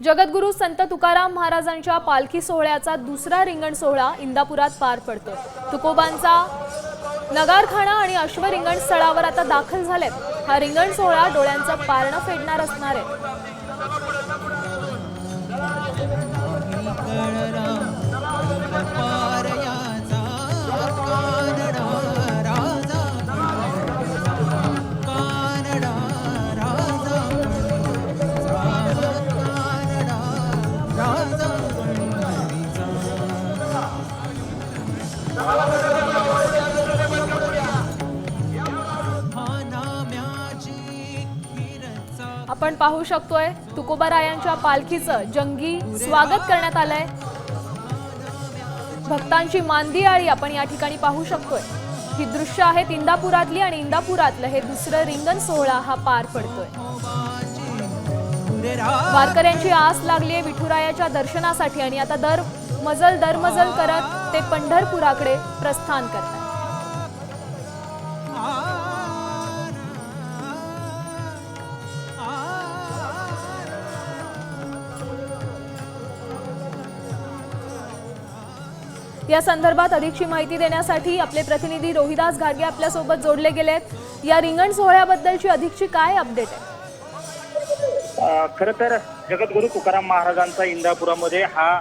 जगद्गुरू संत तुकाराम महाराजांच्या पालखी सोहळ्याचा दुसरा रिंगण सोहळा इंदापुरात पार पडतो तुकोबांचा नगारखाना आणि अश्व रिंगण स्थळावर आता दाखल झालेत हा रिंगण सोहळा डोळ्यांचं पारणं फेडणार असणार आहे आपण पाहू शकतोय तुकोबारायांच्या पालखीचं जंगी स्वागत करण्यात आलंय. भक्तांची मांदियाळी आपण या ठिकाणी पाहू शकतोय. ही दृश्य आहेत इंदापुरातली आणि इंदापुरातलं हे दुसरं रिंगण सोहळा हा पार पडतोय. वारकऱ्यांची आस लागली आहे विठुरायाच्या दर्शनासाठी आणि आता दर मजल दरमजल करत ते पंढरपुराकडे प्रस्थान करतात. या संदर्भात अधिकची माहिती देण्यासाठी आपले प्रतिनिधी रोहिदास घाडगे आपल्यासोबत जोडले गेले आहेत. या रिंगण सोहळ्याबद्दलची अधिकची काय अपडेट आहे? अ, खरं तर जगद्गुरू तुकाराम महाराजांचा इंदापुरामध्ये हा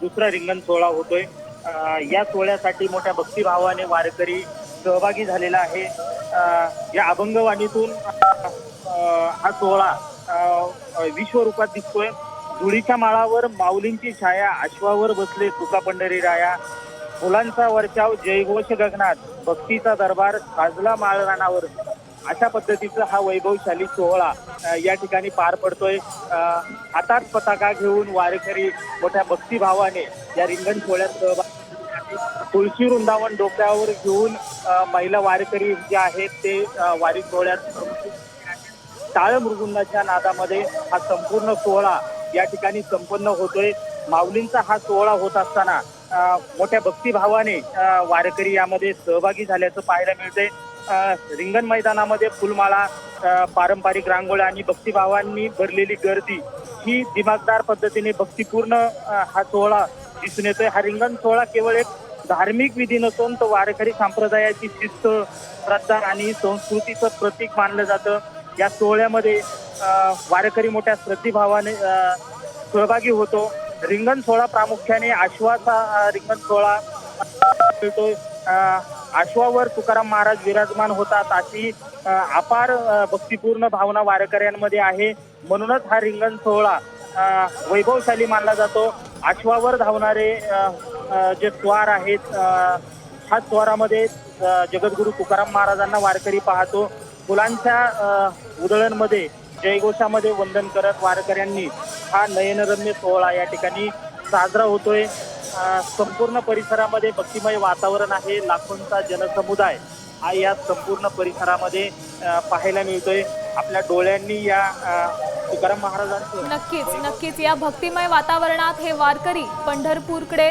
दुसरा रिंगण सोहळा होतोय. या सोहळ्यासाठी मोठ्या भक्तिभावाने वारकरी सहभागी झालेला आहे. या अभंगवाणीतून हा सोहळा विश्वरूपात दिसतोय. धुळीच्या माळावर माऊलींची छाया अश्वावर बसले तुका पंढरी राया फुलांचा वरचाव जयघोष गगनात भक्तीचा दरबार साजला माळरानावर. अशा पद्धतीचा हा वैभवशाली सोहळा या ठिकाणी पार पडतोय. हातात पताका घेऊन वारकरी मोठ्या भक्तिभावाने या रिंगण सोहळ्यात सहभाग तुळशी वृंदावन डोक्यावर घेऊन महिला वारकरी जे आहेत ते वारी सोहळ्यात टाळ मृगुंदाच्या नादामध्ये हा संपूर्ण सोहळा या ठिकाणी संपन्न होतोय. माऊलींचा हा सोहळा होत असताना मोठ्या भक्तिभावाने वारकरी यामध्ये सहभागी झाल्याचं पाहायला मिळते रिंगण मैदानामध्ये फुलमाळा पारंपरिक रांगोळ्या आणि भक्तिभावांनी भरलेली गर्दी ही दिमागदार पद्धतीने भक्तिपूर्ण हा सोहळा दिसून येतोय. हा रिंगण सोहळा केवळ एक धार्मिक विधी नसून तो वारकरी संप्रदायाची शिस्त श्रद्धा आणि संस्कृतीचं प्रतीक मानलं जातं. या सोहळ्यामध्ये वारकरी मोठ्या श्रद्धिभावाने सहभागी होतो. रिंगण सोहळा प्रामुख्याने आश्वाचा रिंगण सोहळा मिळतोय आश्वावर तुकाराम महाराज विराजमान होतात अशी अपार भक्तिपूर्ण भावना वारकऱ्यांमध्ये आहे. म्हणूनच हा रिंगण सोहळा वैभवशाली मानला जातो. आश्वावर धावणारे जे स्वार आहेत ह्या स्वारामध्ये जगद्गुरू तुकाराम महाराजांना वारकरी पाहतो. फुलांच्या उधळणमध्ये जयघोषामध्ये वंदन करत वारकऱ्यांनी हा नयनरम्य सोहळा या ठिकाणी साजरा होतोय. संपूर्ण परिसरामध्ये भक्तिमय वातावरण आहे. लाखोंचा जनसमुदाय हा या संपूर्ण परिसरामध्ये पाहायला मिळतोय. आपल्या डोळ्यांनी या तुकाराम महाराजांचं नक्कीच नक्कीच. या भक्तिमय वातावरणात हे वारकरी पंढरपूरकडे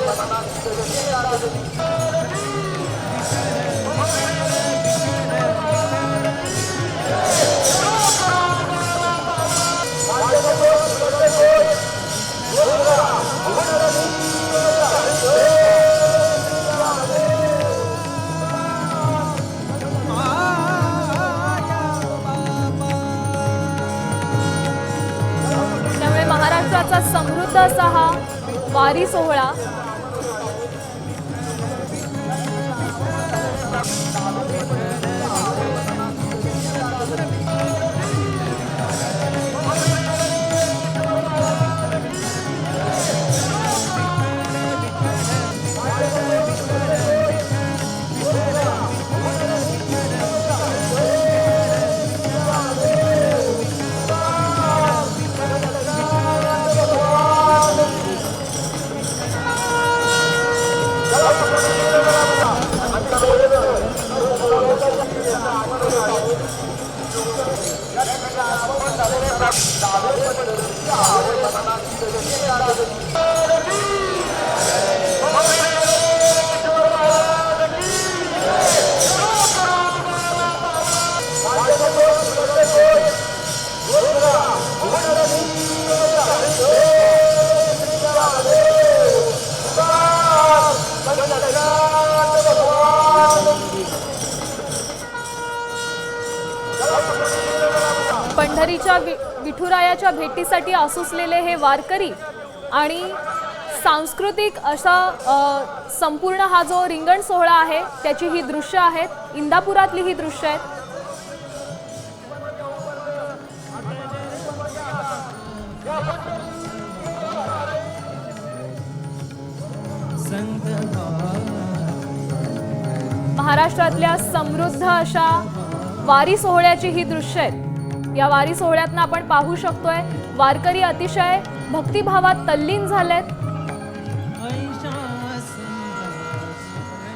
महाराष्ट्राचा समृद्ध असा हा वारी सोहळा. Yeah. वारकरीच्या वि विठुरायाच्या भेटीसाठी आसुसलेले हे वारकरी आणि सांस्कृतिक असा संपूर्ण हा जो रिंगण सोहळा आहे त्याची ही दृश्य आहेत. इंदापुरातली ही दृश्य आहेत. महाराष्ट्रातल्या समृद्ध अशा वारी सोहळ्याची ही दृश्य आहेत. या वारी सोहळ्यातनं आपण पाहू शकतोय वारकरी अतिशय भक्तिभावात तल्लीन झालेत.